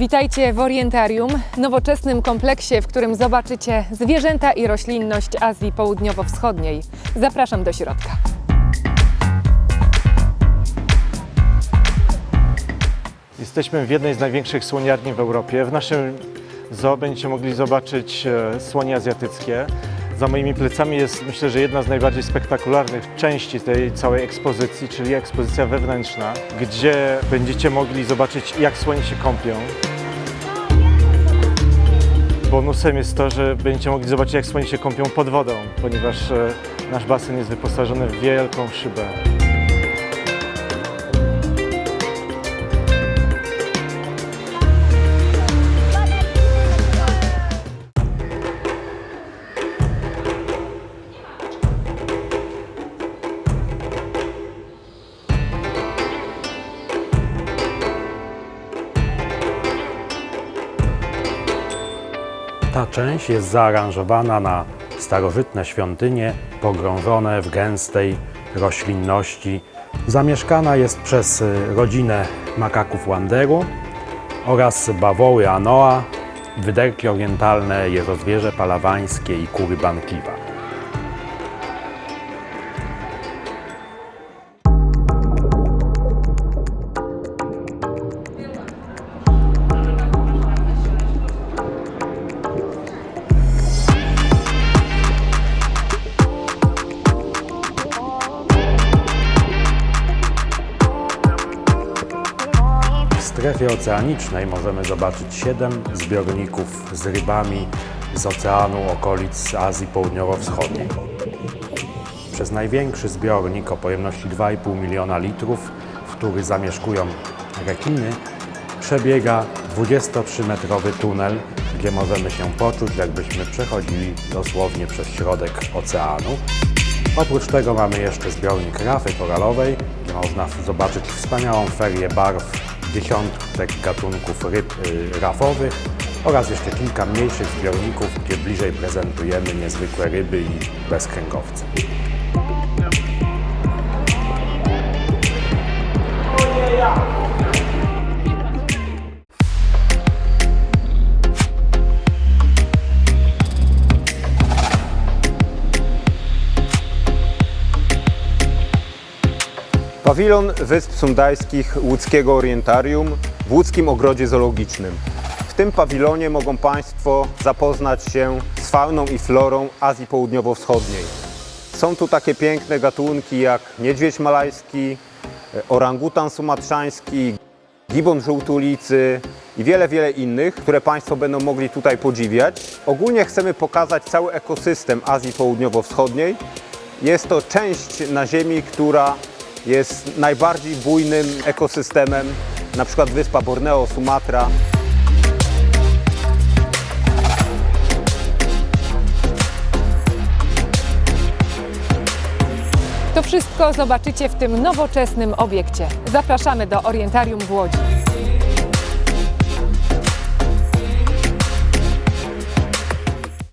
Witajcie w Orientarium, nowoczesnym kompleksie, w którym zobaczycie zwierzęta i roślinność Azji Południowo-Wschodniej. Zapraszam do środka. Jesteśmy w jednej z największych słoniarni w Europie. W naszym zoo będziecie mogli zobaczyć e, słonie azjatyckie. Za moimi plecami jest myślę, że jedna z najbardziej spektakularnych części tej całej ekspozycji, czyli ekspozycja wewnętrzna, gdzie będziecie mogli zobaczyć jak słonie się kąpią. Bonusem jest to, że będziecie mogli zobaczyć jak słonie się kąpią pod wodą, ponieważ e, nasz basen jest wyposażony w wielką szybę. Ta część jest zaaranżowana na starożytne świątynie pogrążone w gęstej roślinności. Zamieszkana jest przez y, rodzinę makaków Wanderu oraz bawoły Anoa, wyderki orientalne, jeżozwierzę palawańskie i kury bankliwa. Strefie oceanicznej możemy zobaczyć 7 zbiorników z rybami z oceanu okolic Azji Południowo-Wschodniej. Przez największy zbiornik o pojemności 2,5 miliona litrów, w który zamieszkują rekiny, przebiega 23-metrowy tunel, gdzie możemy się poczuć, jakbyśmy przechodzili dosłownie przez środek oceanu. Oprócz tego mamy jeszcze zbiornik rafy koralowej, gdzie można zobaczyć wspaniałą ferię barw dziesiątek gatunków ryb y, rafowych oraz jeszcze kilka mniejszych zbiorników, gdzie bliżej prezentujemy niezwykłe ryby i bezkręgowce. Pawilon Wysp Sundajskich Łódzkiego Orientarium w Łódzkim Ogrodzie Zoologicznym. W tym pawilonie mogą Państwo zapoznać się z fauną i florą Azji Południowo-Wschodniej. Są tu takie piękne gatunki jak niedźwiedź malajski, e, orangutan sumatrzański, gibon żółtulicy i wiele, wiele innych, które Państwo będą mogli tutaj podziwiać. Ogólnie chcemy pokazać cały ekosystem Azji Południowo-Wschodniej. Jest to część na Ziemi, która jest najbardziej bujnym ekosystemem, na przykład wyspa Borneo, Sumatra. To wszystko zobaczycie w tym nowoczesnym obiekcie. Zapraszamy do Orientarium w Łodzi.